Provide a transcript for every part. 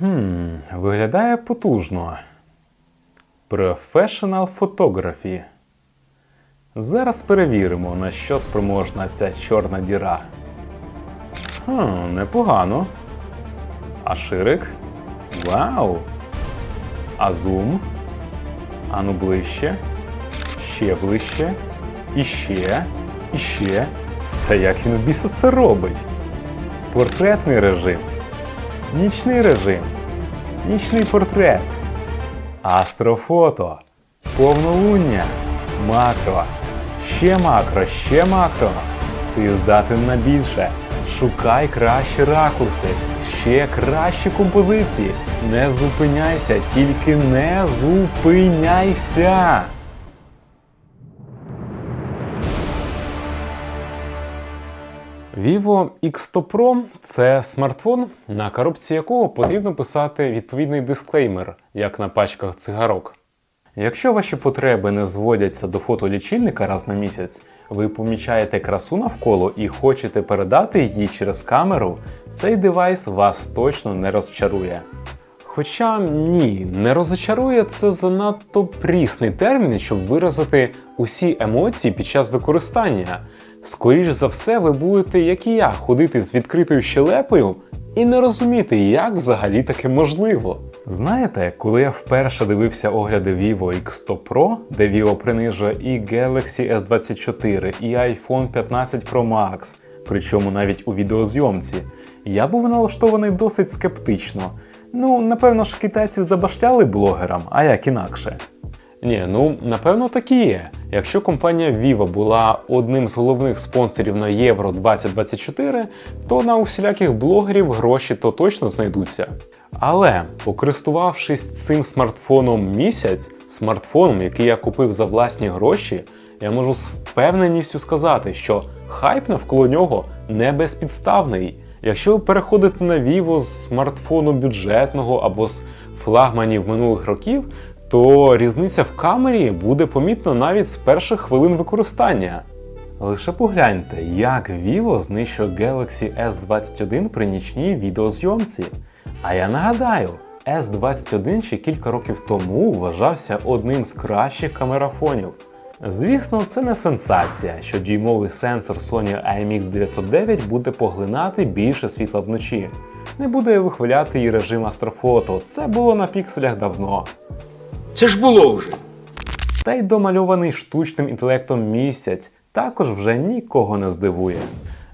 Хм, виглядає потужно. Professional Photography. Зараз перевіримо, на що спроможна ця чорна діра. Хм, непогано. А ширик? Вау! А зум? Ану ближче. Ще ближче. І ще. І ще. Та як він у біса це робить? Портретний режим. Нічний режим. Нічний портрет. Астрофото. Повнолуння. Макро. Ще макро, ще макро. Ти здатен на більше. Шукай кращі ракурси, ще кращі композиції. Не зупиняйся, тільки не зупиняйся. Vivo X100 Pro – це смартфон, на коробці якого потрібно писати відповідний дисклеймер, як на пачках цигарок. Якщо ваші потреби не зводяться до фотолічильника раз на місяць, ви помічаєте красу навколо і хочете передати її через камеру, цей девайс вас точно не розчарує. Хоча ні, не розчарує це занадто прісний термін, щоб виразити усі емоції під час використання. Скоріш за все, ви будете, як і я, ходити з відкритою щелепою і не розуміти, як взагалі таке можливо. Знаєте, коли я вперше дивився огляди Vivo X100 Pro, де Vivo принижує і Galaxy S24, і iPhone 15 Pro Max, причому навіть у відеозйомці, я був налаштований досить скептично. Ну, напевно ж, китайці забашляли блогерам, а як інакше. Ні, ну напевно так і є. Якщо компанія Vivo була одним з головних спонсорів на Євро 2024, то на усіляких блогерів гроші то точно знайдуться. Але, покористувавшись цим смартфоном місяць, смартфоном, який я купив за власні гроші, я можу з впевненістю сказати, що хайп навколо нього не безпідставний. Якщо ви переходите на Vivo з смартфону бюджетного або з флагманів минулих років, то різниця в камері буде помітна навіть з перших хвилин використання. Лише погляньте, як Vivo знищує Galaxy S21 при нічній відеозйомці. А я нагадаю, S21 ще кілька років тому вважався одним з кращих камерафонів. Звісно, це не сенсація, що дюймовий сенсор Sony IMX909 буде поглинати більше світла вночі. Не буде вихваляти і режим астрофото, це було на пікселях давно. Це ж було вже. Та й домальований штучним інтелектом місяць також вже нікого не здивує.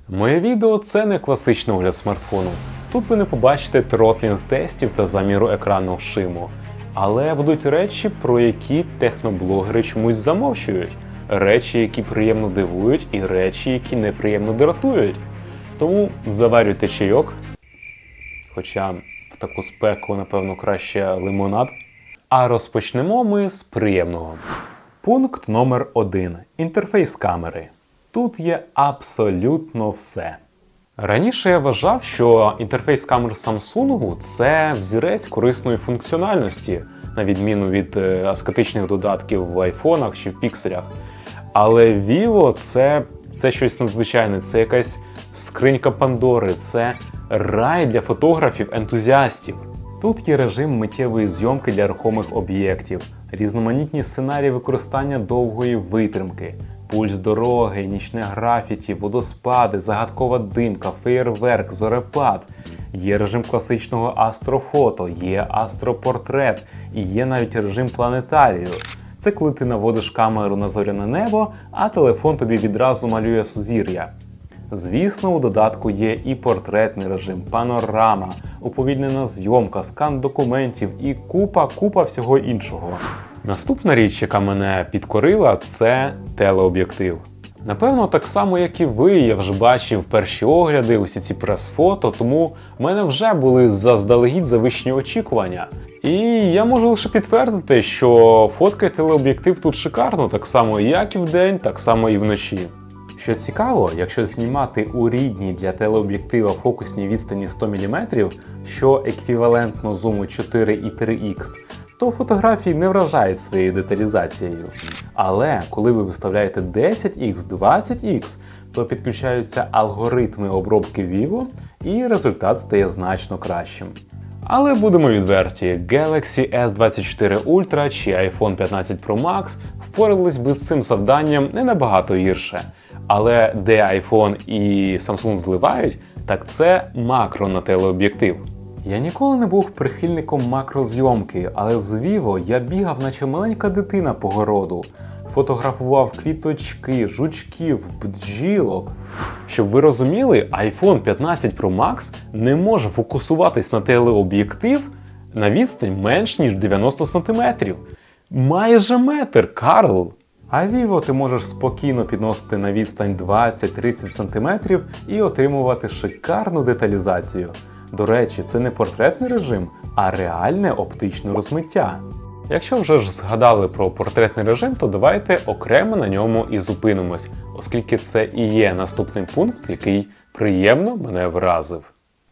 Моє відео це не класичний огляд смартфону. Тут ви не побачите тротлінг тестів та заміру екранного шиму. Але будуть речі, про які техноблогери чомусь замовчують. Речі, які приємно дивують, і речі, які неприємно дратують. Тому заварюйте чайок. Хоча в таку спеку, напевно, краще лимонад. А розпочнемо ми з приємного. Пункт номер 1. Інтерфейс камери. Тут є абсолютно все. Раніше я вважав, що інтерфейс камер Samsung це взірець корисної функціональності, на відміну від е, аскетичних додатків в айфонах чи в пікселях. Але Vivo це, це щось надзвичайне, це якась скринька Пандори, це рай для фотографів-ентузіастів. Тут є режим миттєвої зйомки для рухомих об'єктів, різноманітні сценарії використання довгої витримки, пульс дороги, нічне графіті, водоспади, загадкова димка, феєрверк, зорепад. Є режим класичного астрофото, є астропортрет і є навіть режим планетарію. Це коли ти наводиш камеру на зоряне небо, а телефон тобі відразу малює сузір'я. Звісно, у додатку є і портретний режим, панорама, уповільнена зйомка, скан документів і купа купа всього іншого. Наступна річ, яка мене підкорила, це телеоб'єктив. Напевно, так само, як і ви, я вже бачив перші огляди, усі ці прес-фото, тому в мене вже були заздалегідь завищені очікування. І я можу лише підтвердити, що фоткає телеоб'єктив тут шикарно, так само як і вдень, так само і вночі. Що цікаво, якщо знімати у рідній для телеоб'єктива фокусній відстані 100 мм, що еквівалентно зуму 4 і 3х, то фотографії не вражають своєю деталізацією. Але коли ви виставляєте 10х, 20х, то підключаються алгоритми обробки Vivo і результат стає значно кращим. Але будемо відверті, Galaxy S24 Ultra чи iPhone 15 Pro Max впорались би з цим завданням не набагато гірше. Але де iPhone і Samsung зливають, так це макро на телеоб'єктив. Я ніколи не був прихильником макрозйомки, але з Vivo я бігав, наче маленька дитина по городу. Фотографував квіточки, жучків, бджілок. Щоб ви розуміли, iPhone 15 Pro Max не може фокусуватись на телеоб'єктив на відстань менш ніж 90 см. Майже метр, Карл! А Vivo ти можеш спокійно підносити на відстань 20-30 см і отримувати шикарну деталізацію. До речі, це не портретний режим, а реальне оптичне розмиття. Якщо вже ж згадали про портретний режим, то давайте окремо на ньому і зупинимось, оскільки це і є наступний пункт, який приємно мене вразив.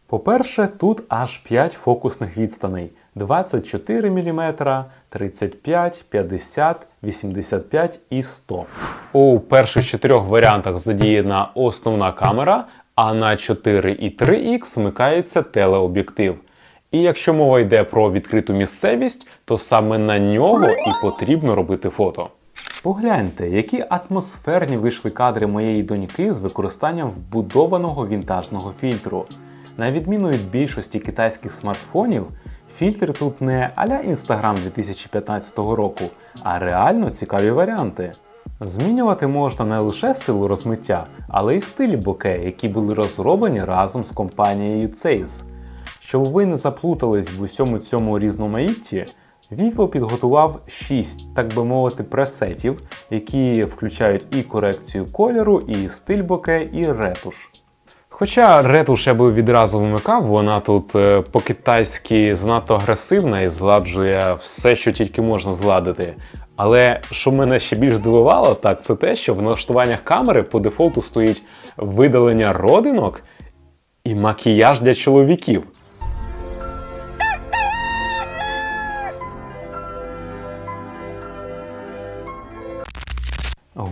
По-перше, тут аж 5 фокусних відстаней: 24 мм, 35, 50, 85 і 100. У перших чотирьох варіантах задіяна основна камера, а на 4 і 3х вмикається телеоб'єктив. І якщо мова йде про відкриту місцевість, то саме на нього і потрібно робити фото. Погляньте, які атмосферні вийшли кадри моєї доньки з використанням вбудованого вінтажного фільтру. На відміну від більшості китайських смартфонів, фільтр тут не а-ля Instagram 2015 року, а реально цікаві варіанти. Змінювати можна не лише силу розмиття, але й стилі боке, які були розроблені разом з компанією Zeiss. Щоб ви не заплутались в усьому цьому різноманітті, Vivo підготував 6, так би мовити, пресетів, які включають і корекцію кольору, і стиль боке, і ретуш. Хоча ретуш я би відразу вимикав, вона тут е, по-китайськи занадто агресивна і згладжує все, що тільки можна згладити. Але що мене ще більш здивувало, так це те, що в налаштуваннях камери по дефолту стоїть видалення родинок і макіяж для чоловіків.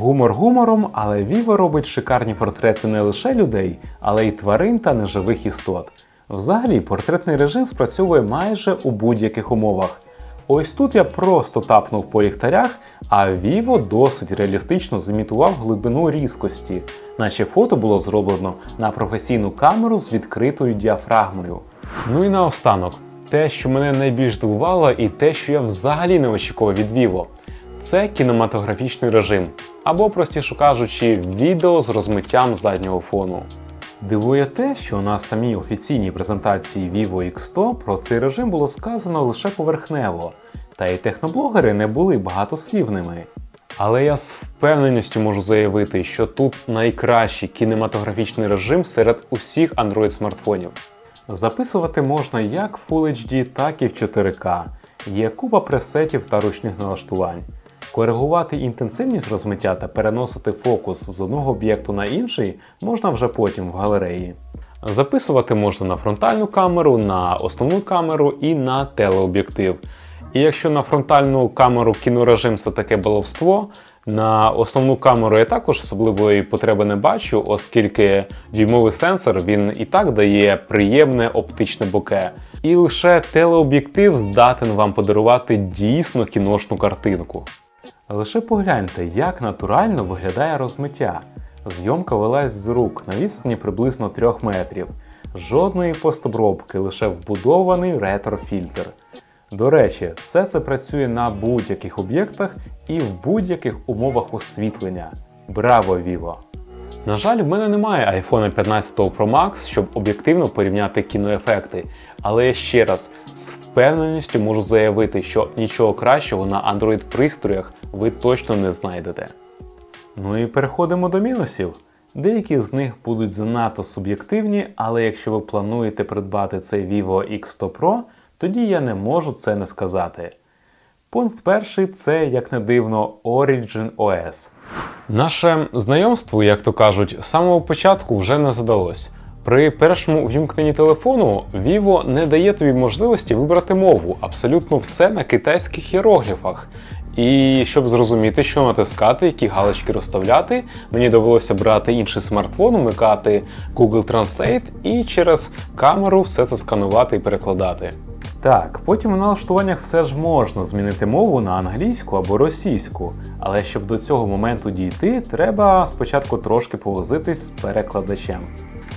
Гумор гумором, але Vivo робить шикарні портрети не лише людей, але й тварин та неживих істот. Взагалі, портретний режим спрацьовує майже у будь-яких умовах. Ось тут я просто тапнув по ліхтарях, а Vivo досить реалістично зімітував глибину різкості, наче фото було зроблено на професійну камеру з відкритою діафрагмою. Ну і наостанок, те, що мене найбільш здивувало, і те, що я взагалі не очікував від Vivo, це кінематографічний режим, або, простіше кажучи, відео з розмиттям заднього фону. Дивує те, що на самій офіційній презентації Vivo X100 про цей режим було сказано лише поверхнево, та й техноблогери не були багатослівними. Але я з впевненістю можу заявити, що тут найкращий кінематографічний режим серед усіх Android смартфонів. Записувати можна як в Full HD, так і в 4К. Є купа пресетів та ручних налаштувань. Коригувати інтенсивність розмиття та переносити фокус з одного об'єкту на інший можна вже потім в галереї. Записувати можна на фронтальну камеру, на основну камеру і на телеоб'єктив. І якщо на фронтальну камеру кінорежим це таке баловство, на основну камеру я також особливої потреби не бачу, оскільки дюймовий сенсор він і так дає приємне оптичне боке. І лише телеоб'єктив здатен вам подарувати дійсно кіношну картинку. Лише погляньте, як натурально виглядає розмиття. Зйомка велась з рук на відстані приблизно 3 метрів. Жодної постобробки, лише вбудований ретро-фільтр. До речі, все це працює на будь-яких об'єктах і в будь-яких умовах освітлення. Браво, Vivo! На жаль, в мене немає iPhone 15 Pro Max, щоб об'єктивно порівняти кіноефекти. Але я ще раз з впевненістю можу заявити, що нічого кращого на Android пристроях ви точно не знайдете. Ну і переходимо до мінусів. Деякі з них будуть занадто суб'єктивні, але якщо ви плануєте придбати цей Vivo X100 Pro, тоді я не можу це не сказати. Пункт перший це, як не дивно, Origin OS. Наше знайомство, як то кажуть, з самого початку вже не задалось. При першому вімкненні телефону Vivo не дає тобі можливості вибрати мову, абсолютно все на китайських іерогліфах. І щоб зрозуміти, що натискати, які галочки розставляти, мені довелося брати інший смартфон, вмикати Google Translate і через камеру все це сканувати і перекладати. Так, потім в налаштуваннях все ж можна змінити мову на англійську або російську, але щоб до цього моменту дійти, треба спочатку трошки повозитись з перекладачем.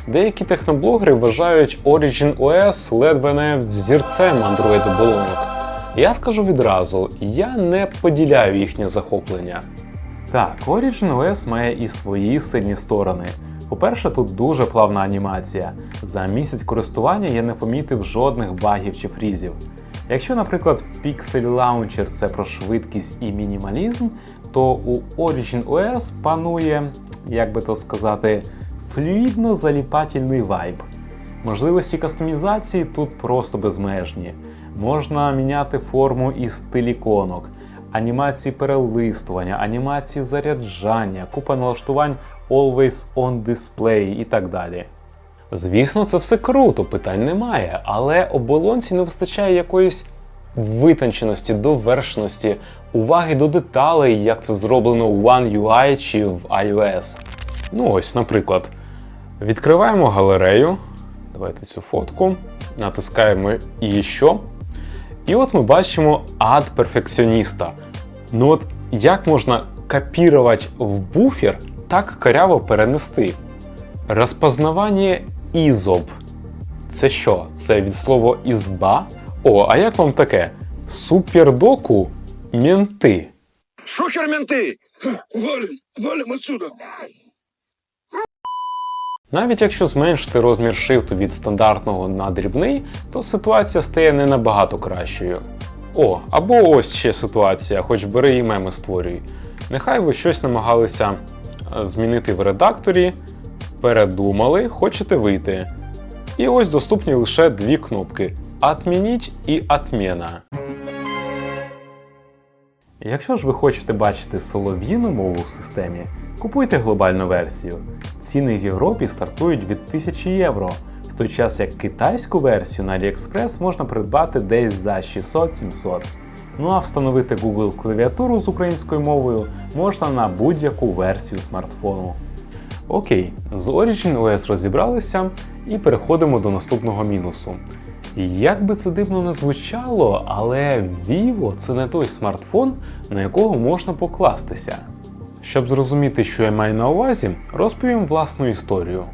Деякі техноблогери вважають Origin OS ледве не взірцем Android оболонок. Я скажу відразу, я не поділяю їхнє захоплення. Так, Origin OS має і свої сильні сторони. По-перше, тут дуже плавна анімація. За місяць користування я не помітив жодних багів чи фрізів. Якщо, наприклад, Pixel Launcher це про швидкість і мінімалізм, то у Origin OS панує, як би то сказати, флюїдно-заліпательний вайб. Можливості кастомізації тут просто безмежні. Можна міняти форму і стиль іконок, анімації перелистування, анімації заряджання, купа налаштувань Always on Display і так далі. Звісно, це все круто, питань немає, але оболонці не вистачає якоїсь витонченості, довершеності, уваги до деталей, як це зроблено в One UI чи в iOS. Ну ось, наприклад, відкриваємо галерею. Давайте цю фотку, натискаємо і що. І от ми бачимо ад перфекціоніста. Ну от як можна копірувати в буфер, так каряво перенести? Розпознавання ізоб. Це що? Це від слова ізба? О, а як вам таке? Супердоку менти. Шухер менты! Валим, валим отсюда! Навіть якщо зменшити розмір шрифту від стандартного на дрібний, то ситуація стає не набагато кращою. О, або ось ще ситуація, хоч бери і меми створюй. Нехай ви щось намагалися е, змінити в редакторі, передумали, хочете вийти. І ось доступні лише дві кнопки: Отмініть і Отмена. Якщо ж ви хочете бачити солов'їну мову в системі, купуйте глобальну версію. Ціни в Європі стартують від 1000 євро, в той час як китайську версію на AliExpress можна придбати десь за 600-700. Ну а встановити Google клавіатуру з українською мовою можна на будь-яку версію смартфону. Окей, з Origin OS розібралися і переходимо до наступного мінусу. Як би це дивно не звучало, але Vivo це не той смартфон, на якого можна покластися. Щоб зрозуміти, що я маю на увазі, розповім власну історію.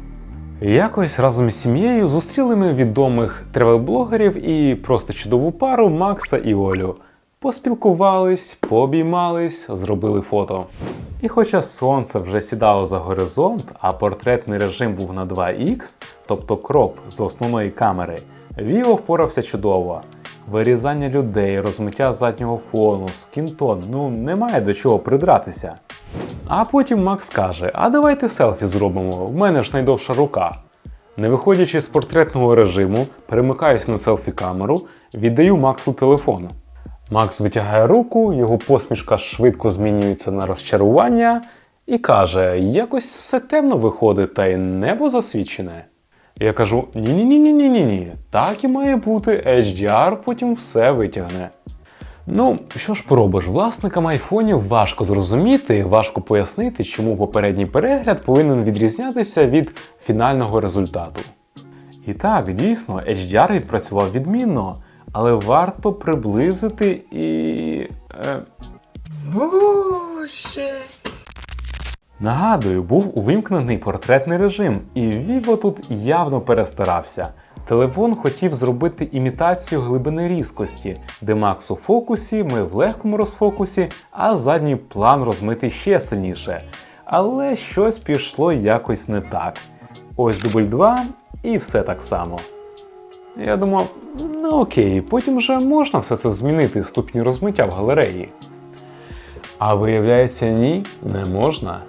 Якось разом з сім'єю зустріли ми відомих тревел-блогерів і просто чудову пару Макса і Олю. Поспілкувались, пообіймались, зробили фото. І хоча сонце вже сідало за горизонт, а портретний режим був на 2х, тобто кроп з основної камери, Vivo впорався чудово. Вирізання людей, розмиття заднього фону, скінтон, ну немає до чого придратися. А потім Макс каже: А давайте селфі зробимо, в мене ж найдовша рука. Не виходячи з портретного режиму, перемикаюсь на селфі-камеру, віддаю Максу телефон. Макс витягає руку, його посмішка швидко змінюється на розчарування і каже: якось все темно виходить, та й небо засвічене. Я кажу: ні-ні-ні-ні-ні-ні, так і має бути, HDR потім все витягне. Ну, що ж поробиш, власникам айфонів важко зрозуміти, важко пояснити, чому попередній перегляд повинен відрізнятися від фінального результату. І так, дійсно, HDR відпрацював відмінно, але варто приблизити і. Е. Нагадую, був увімкнений портретний режим, і Vivo тут явно перестарався. Телефон хотів зробити імітацію глибини різкості, де Макс у фокусі, ми в легкому розфокусі, а задній план розмитий ще сильніше. Але щось пішло якось не так. Ось дубль 2 і все так само. Я думав, ну окей, потім вже можна все це змінити ступні розмиття в галереї. А виявляється, ні, не можна.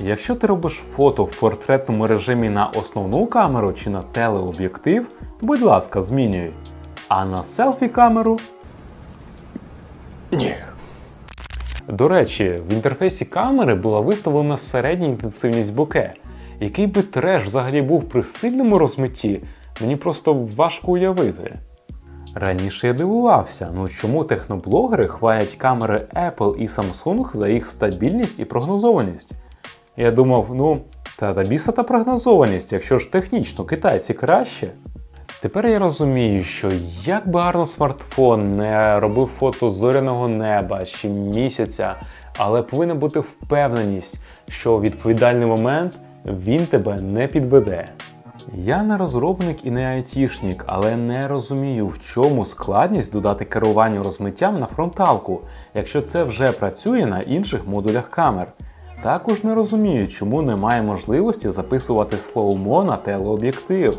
Якщо ти робиш фото в портретному режимі на основну камеру чи на телеоб'єктив, будь ласка, змінюй. А на селфі-камеру. Ні. До речі, в інтерфейсі камери була виставлена середня інтенсивність боке. Який би треш взагалі був при сильному розмитті, мені просто важко уявити. Раніше я дивувався, ну чому техноблогери хвалять камери Apple і Samsung за їх стабільність і прогнозованість. Я думав, ну, та та біса та прогнозованість, якщо ж технічно китайці краще. Тепер я розумію, що як би гарно смартфон не робив фото зоряного неба чи місяця, але повинна бути впевненість, що у відповідальний момент він тебе не підведе. Я не розробник і не айтішник, але не розумію, в чому складність додати керування розмиттям на фронталку, якщо це вже працює на інших модулях камер. Також не розумію, чому немає можливості записувати слоумо на телеоб'єктив.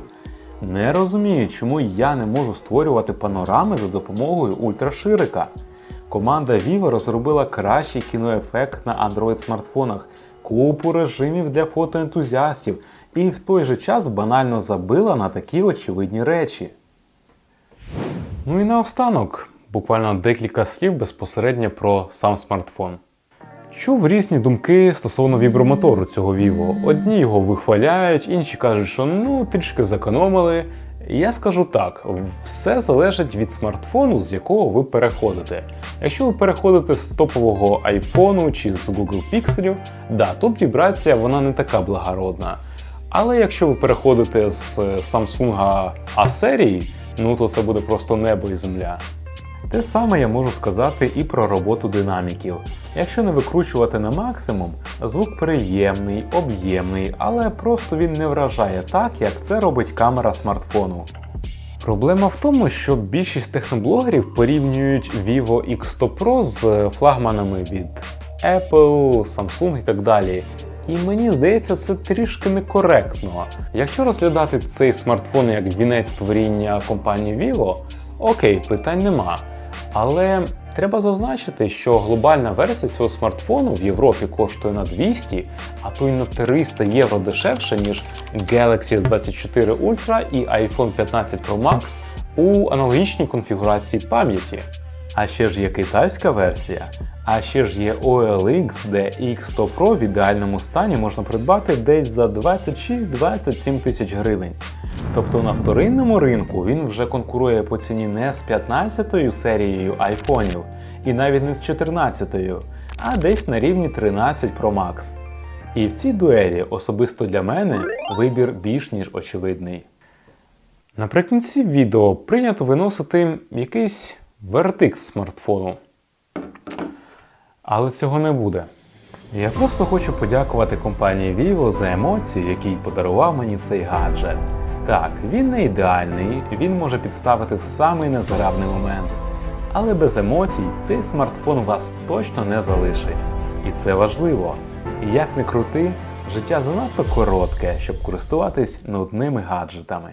Не розумію, чому я не можу створювати панорами за допомогою ультраширика. Команда Vivo розробила кращий кіноефект на Android смартфонах, купу режимів для фотоентузіастів і в той же час банально забила на такі очевидні речі. Ну і наостанок, буквально декілька слів безпосередньо про сам смартфон. Чув різні думки стосовно вібромотору цього Vivo. Одні його вихваляють, інші кажуть, що ну трішки зекономили. Я скажу так: все залежить від смартфону, з якого ви переходите. Якщо ви переходите з топового айфону чи з Google Pixel, да, тут вібрація вона не така благородна. Але якщо ви переходите з Samsung A серії, ну то це буде просто небо і земля. Те саме я можу сказати і про роботу динаміків. Якщо не викручувати на максимум, звук приємний, об'ємний, але просто він не вражає так, як це робить камера смартфону. Проблема в тому, що більшість техноблогерів порівнюють Vivo X100 Pro з флагманами від Apple, Samsung і так далі. І мені здається, це трішки некоректно. Якщо розглядати цей смартфон як вінець творіння компанії Vivo, окей, питань нема. Але треба зазначити, що глобальна версія цього смартфону в Європі коштує на 200, а то й на 300 євро дешевше, ніж Galaxy S24 Ultra і iPhone 15 Pro Max у аналогічній конфігурації пам'яті. А ще ж є китайська версія. А ще ж є OLX, де X100 Pro в ідеальному стані можна придбати десь за 26-27 тисяч гривень. Тобто на вторинному ринку він вже конкурує по ціні не з 15-ю серією айфонів і навіть не з 14-ю, а десь на рівні 13 Pro Max. І в цій дуелі особисто для мене вибір більш ніж очевидний. Наприкінці відео прийнято виносити якийсь вердикт смартфону. Але цього не буде. Я просто хочу подякувати компанії Vivo за емоції, які подарував мені цей гаджет. Так, він не ідеальний, він може підставити в самий незграбний момент. Але без емоцій цей смартфон вас точно не залишить. І це важливо. Як не крути, життя занадто коротке, щоб користуватись нудними гаджетами.